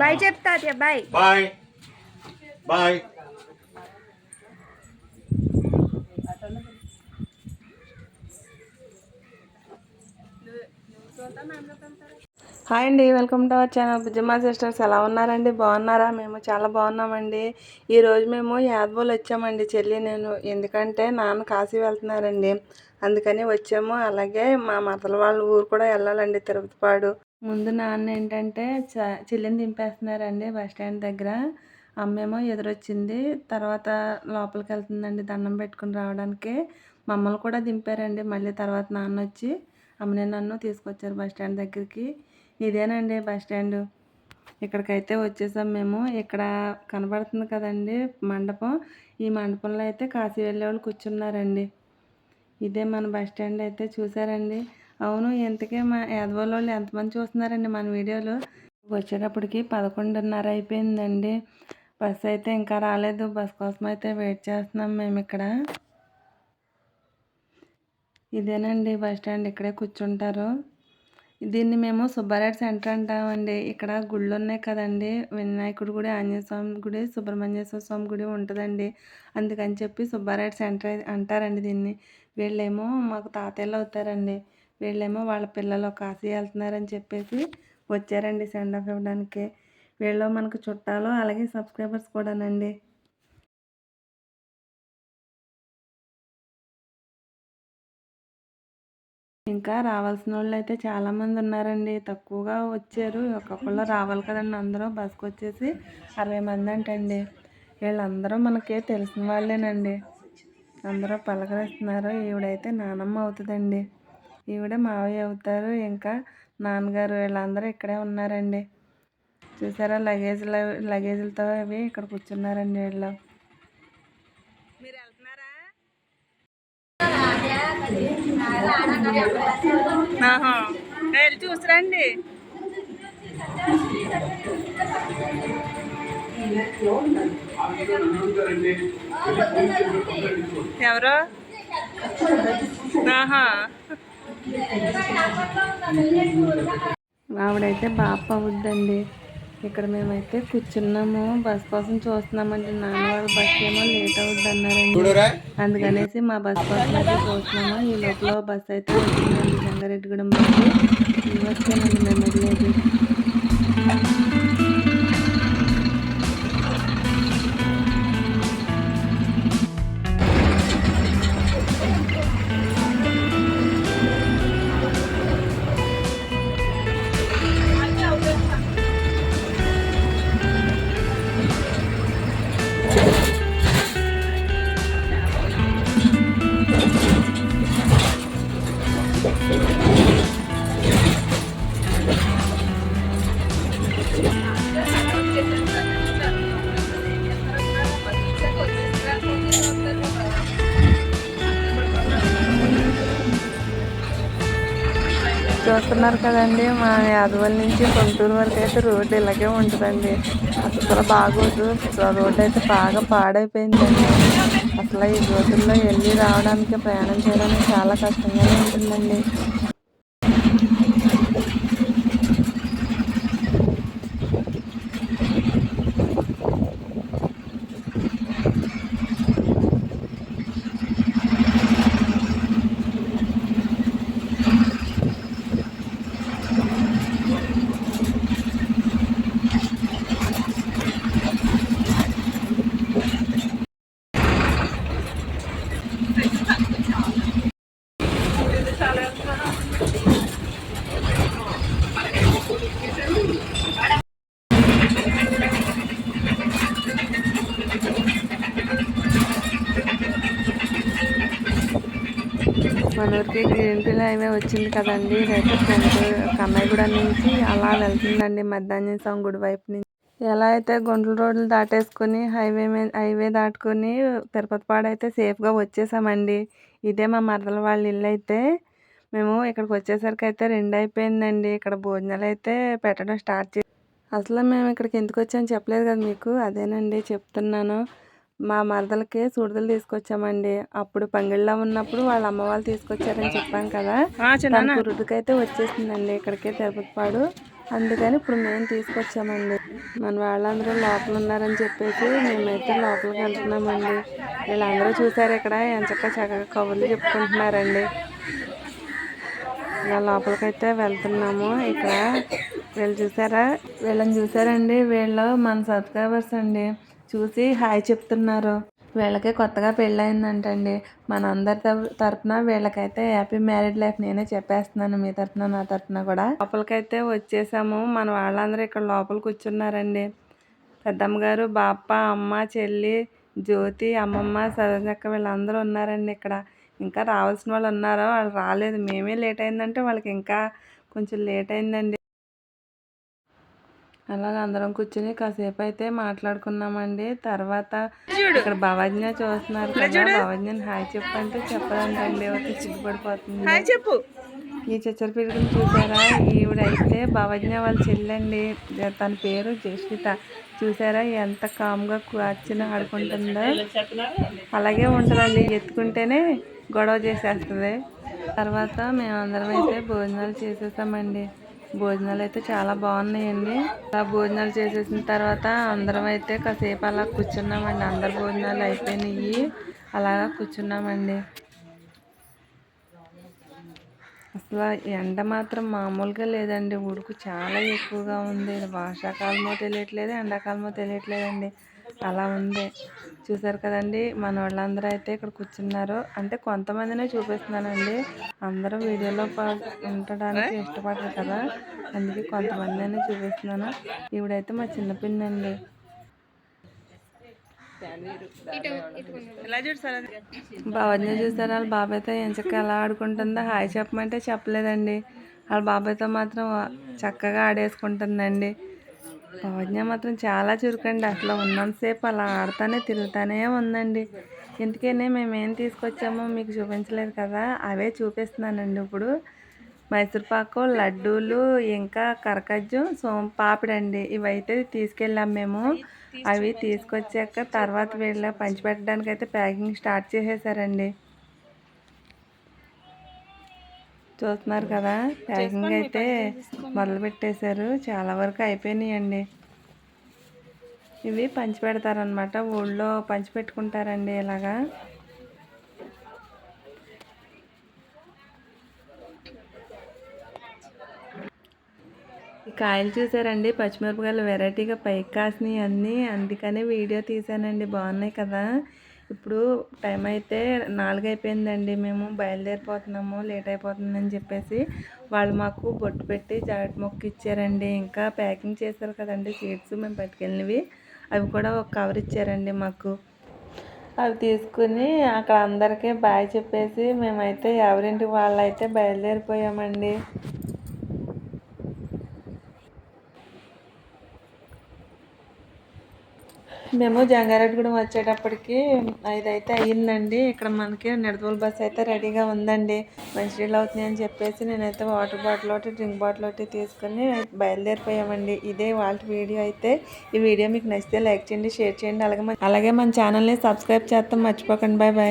Bye చెప్తా bye. Bye. Bye. Hi అండి welcome to our channel. Bujjamma sisters ఎలా ఉన్నారండి? బాగున్నారా? మేము చాలా బాగున్నామండి. ఈరోజు మేము యాదబోలు వచ్చామండి చెల్లి నేను. ఎందుకంటే నాన్న కాశీ వెళ్తున్నారండి. అందుకని వచ్చాము. అలాగే మా మతల వాళ్ళ ఊరు కూడా వెళ్ళాలండి తిరుపతిపాడు. ముందు నాన్న ఏంటంటే చ- చెల్లిని దింపేస్తున్నారండి బస్ స్టాండ్ దగ్గర. అమ్మేమో ఎదురొచ్చింది. తర్వాత లోపలికి వెళ్తుందండి దండం పెట్టుకుని రావడానికి. మమ్మల్ని కూడా దింపారండి. మళ్ళీ తర్వాత నాన్న వచ్చి అమ్మని నన్ను తీసుకొచ్చారు బస్ స్టాండ్ దగ్గరికి. ఇదేనండి బస్ స్టాండ్. ఇక్కడికైతే వచ్చేసాం మేము. ఇక్కడ కనబడుతుంది కదండి మండపం. ఈ మండపంలో అయితే కాశీ వెళ్ళే వాళ్ళు కూర్చున్నారండి. ఇదే మన బస్ స్టాండ్ అయితే చూసారండి. అవును ఇంతకీ మా యాదవాళ్ళ వాళ్ళు ఎంతమంది చూస్తున్నారండి మన వీడియోలు? వచ్చేటప్పటికి పదకొండున్నర అయిపోయిందండి. బస్ అయితే ఇంకా రాలేదు. బస్ కోసం అయితే వెయిట్ చేస్తున్నాం మేము ఇక్కడ. ఇదేనండి బస్ స్టాండ్. ఇక్కడే కూర్చుంటారు. దీన్ని మేము సుబ్బారెడ్డి సెంటర్ అంటామండి. ఇక్కడ గుళ్ళు ఉన్నాయి కదండి. వినాయకుడి గుడి ఆంజనేయ స్వామి గుడి సుబ్రహ్మణ్యేశ్వర స్వామి గుడి ఉంటుందండి. అందుకని చెప్పి సుబ్బారెడ్డి సెంటర్ అంటారండి దీన్ని. వీళ్ళేమో మాకు తాతయ్యలు అవుతారండి. వీళ్ళేమో వాళ్ళ పిల్లలు కాశీ వెళ్తున్నారని చెప్పేసి వచ్చారండి సెండ్ ఆఫ్ ఇవ్వడానికి. వీళ్ళు మనకు చుట్టాలు అలాగే సబ్స్క్రైబర్స్ కూడానండి. ఇంకా రావాల్సిన వాళ్ళు అయితే చాలామంది ఉన్నారండి. తక్కువగా వచ్చారు. ఒక్కొక్కళ్ళు రావాలి కదండి అందరూ. బస్కి వచ్చేసి అరవై మంది అంటండి. వీళ్ళందరూ మనకి తెలిసిన వాళ్ళేనండి. అందరూ పలకరిస్తున్నారు. ఈవిడైతే నానమ్మ అవుతుందండి. ఈవిడ మావయ్య అవుతారు. ఇంకా నాన్నగారు వీళ్ళందరూ ఇక్కడే ఉన్నారండి. చూసారా? లగేజ్ లగేజ్లతో అవి ఇక్కడ కూర్చున్నారండి వీళ్ళు. మీరు వెళ్తున్నారా? వెళ్ళి చూసిరండి. ఎవరు? ఆహా. ఆవిడైతే బాప అవుద్దండి. ఇక్కడ మేమైతే కూర్చున్నాము. బస్ కోసం చూస్తున్నామండి. నాన్న వాళ్ళ బస్ ఏమో లేట్ అవుద్ది అన్నారండి అందుకనేసి మా బస్ కోసం అయితే చూస్తున్నాము. ఈ లోపల బస్ అయితే వచ్చిందండి జంగారెడ్డిగూడెం బస్సు. వచ్చానండి మేము వెళ్ళేది. చూస్తున్నారు కదండి. మా యాదవల్ నుంచి గుంటూరు వరకు అయితే రోడ్డు ఇలాగే ఉంటుందండి. అసలు బాగోదు. రోడ్డు అయితే బాగా పాడైపోయిందండి. అసలు ఈ రోజుల్లో వెళ్ళి రావడానికి ప్రయాణం చేయడానికి చాలా కష్టంగానే ఉంటుందండి. మన గ్రీన్ ఫీల్ హైవే వచ్చింది కదండి. ఇదైతే ఫ్రంట్ కన్నయ్యగూడ నుంచి అలా వెళ్తుందండి మధ్యాహ్నం స్వామి గుడి వైపు నుంచి. ఎలా అయితే గుంటల రోడ్లు దాటేసుకుని హైవే మీద హైవే దాటుకుని తిరుపతిపాడు అయితే సేఫ్గా వచ్చేసామండి. ఇదే మా మరదల వాళ్ళ ఇల్లు అయితే. మేము ఇక్కడికి వచ్చేసరికి అయితే రెండు అయిపోయిందండి. ఇక్కడ భోజనాలు అయితే పెట్టడం స్టార్ట్ చే అసలు మేము ఇక్కడికి ఎందుకు వచ్చామని చెప్పలేదు కదా మీకు. అదేనండి చెప్తున్నాను. మా మరదలకి సూడిదలు తీసుకొచ్చామండి. అప్పుడు పంగిళ్ళలో ఉన్నప్పుడు వాళ్ళ అమ్మ వాళ్ళు తీసుకొచ్చారని చెప్పాం కదా. కురుడుకైతే వచ్చేసిందండి. ఇక్కడికి తిరుపతి పాడు అందుకని ఇప్పుడు మేము తీసుకొచ్చామండి. మన వాళ్ళందరూ లోపల ఉన్నారని చెప్పేసి మేమైతే లోపలికి వెళ్తున్నామండి. వీళ్ళందరూ చూసారు ఇక్కడ. ఎంచక్క చక్కగా కబుర్లు చెప్పుకుంటున్నారండి. ఇలా లోపలికైతే వెళ్తున్నాము. ఇక్కడ వీళ్ళు చూసారా? వీళ్ళని చూసారండి. వీళ్ళు మన సబ్స్క్రైబర్స్ అండి. చూసి హాయ్ చెప్తున్నారు. వీళ్ళకే కొత్తగా పెళ్ళయిందంటండి. మన అందరి తర- తరపున వీళ్ళకైతే హ్యాపీ మ్యారీడ్ లైఫ్ నేనే చెప్పేస్తున్నాను మీ తరపున నా తరపున కూడా. లోపలికైతే వచ్చేసాము. మన వాళ్ళందరూ ఇక్కడ లోపల కూర్చున్నారండి. పెద్దమ్మ గారు బాప్ప అమ్మ చెల్లి జ్యోతి అమ్మమ్మ సరోజక్క వీళ్ళందరూ ఉన్నారండి ఇక్కడ. ఇంకా రావాల్సిన వాళ్ళు ఉన్నారు? వాళ్ళు రాలేదు. మేమే లేట్ అయిందంటే వాళ్ళకి ఇంకా కొంచెం లేట్ అయిందండి. అలాగ అందరం కూర్చుని కాసేపు అయితే మాట్లాడుకున్నామండి. తర్వాత ఇక్కడ భవజ్ఞ చూస్తున్నారు కదా భవజ్ఞని హాయ్ చెప్పంటే చెప్పదంటండి ఒక సిగ్గుపడిపోతుంది. హాయ్ చెప్పు. ఈ చచ్చర పిల్లలు చూసారా? ఈవిడైతే భవజ్ఞ వాళ్ళ చెల్లండి. తన పేరు జస్విత చూసారా ఎంత కామ్గా కూర్చుని ఆడుకుంటుందో? అలాగే ఉంటుందండి. ఎత్తుకుంటేనే గొడవ చేసేస్తుంది. తర్వాత మేమందరం అయితే భోజనాలు చేసేసామండి. భోజనాలు అయితే చాలా బాగున్నాయండి. అలా భోజనాలు చేసేసిన తర్వాత అందరం అయితే కాసేపు అలా కూర్చున్నామండి. అందరు భోజనాలు అయిపోయినాయి. అలాగా కూర్చున్నామండి. అసలు ఎండ మాత్రం మామూలుగా లేదండి. ఉడుకు చాలా ఎక్కువగా ఉంది. వర్షాకాలమో తెలియట్లేదు ఎండాకాలమో తెలియట్లేదండి. అలా ఉంది. చూసారు కదండి మన వాళ్ళందరూ అయితే ఇక్కడ కూర్చున్నారు. అంటే కొంతమందినే చూపిస్తున్నానండి. అందరూ వీడియోలో ఉండడానికి ఇష్టపడరు కదా. అందుకే కొంతమందినే చూపిస్తున్నాను. ఈవిడైతే మా చిన్న పిన్ని అండి బాబాయ్ని చూసారు వాళ్ళ బాబాయ్తో ఎంచక్క ఎలా ఆడుకుంటుందో. హాయ్ చెప్పమంటే చెప్పలేదండి. వాళ్ళ బాబాయ్తో మాత్రం చక్కగా ఆడేసుకుంటుందండి. పవజ్ఞ మాత్రం చాలా చురుకండి. అసలు ఉన్నంతసేపు అలా ఆడుతానే తిరుగుతానే ఉందండి. ఇంతకనే మేమేం తీసుకొచ్చామో మీకు చూపించలేదు కదా అవే చూపిస్తున్నానండి ఇప్పుడు. మైసూర్పాకు లడ్డూలు ఇంకా కరకజ్జు సోం పాపిడండి. ఇవైతే తీసుకెళ్ళాం మేము. అవి తీసుకొచ్చాక తర్వాత వీళ్ళ పంచిపెట్టడానికి అయితే ప్యాకింగ్ స్టార్ట్ చేసేసారండి. చూస్తున్నారు కదా ప్యాకింగ్ అయితే మొదలు పెట్టేశారు చాలా వరకు అయిపోయినాయండి. ఇవి పంచి పెడతారనమాట ఊళ్ళో పంచి పెట్టుకుంటారండి ఇలాగా. ఈ కాయలు చూసారండి పచ్చిమిరపకాయలు వెరైటీగా పైకి కాసినాయి అన్నీ. అందుకని వీడియో తీసానండి. బాగున్నాయి కదా. ఇప్పుడు టైం అయితే నాలుగు అయిపోయిందండి. మేము బయలుదేరిపోతున్నాము లేట్ అయిపోతుందని చెప్పేసి వాళ్ళు మాకు బొట్టు పెట్టి జాకెట్ మొక్క ఇచ్చారండి. ఇంకా ప్యాకింగ్ చేశారు కదండి సీడ్స్ మేము పట్టుకెళ్ళినవి. అవి కూడా ఒక కవర్ ఇచ్చారండి మాకు. అవి తీసుకుని అక్కడ అందరికీ బాయ్ చెప్పేసి మేమైతే ఎవరింటికి వాళ్ళైతే బయలుదేరిపోయామండి. మేము జంగారెడ్డిగూడెం వచ్చేటప్పటికి ఐదు అయితే అయ్యిందండి. ఇక్కడ మనకి నిడదవోలు బస్ అయితే రెడీగా ఉందండి. మంచినీళ్ళు అవుతున్నాయి అని చెప్పేసి నేనైతే వాటర్ బాటిల్ ఒకటి డ్రింక్ బాటిల్ ఒకటి తీసుకుని బయలుదేరిపోయామండి. ఇదే వాళ్ళ వీడియో అయితే. ఈ వీడియో మీకు నచ్చితే లైక్ చేయండి షేర్ చేయండి. అలాగే అలాగే మన ఛానల్ని సబ్స్క్రైబ్ చేస్తాం. మర్చిపోకండి. Bye bye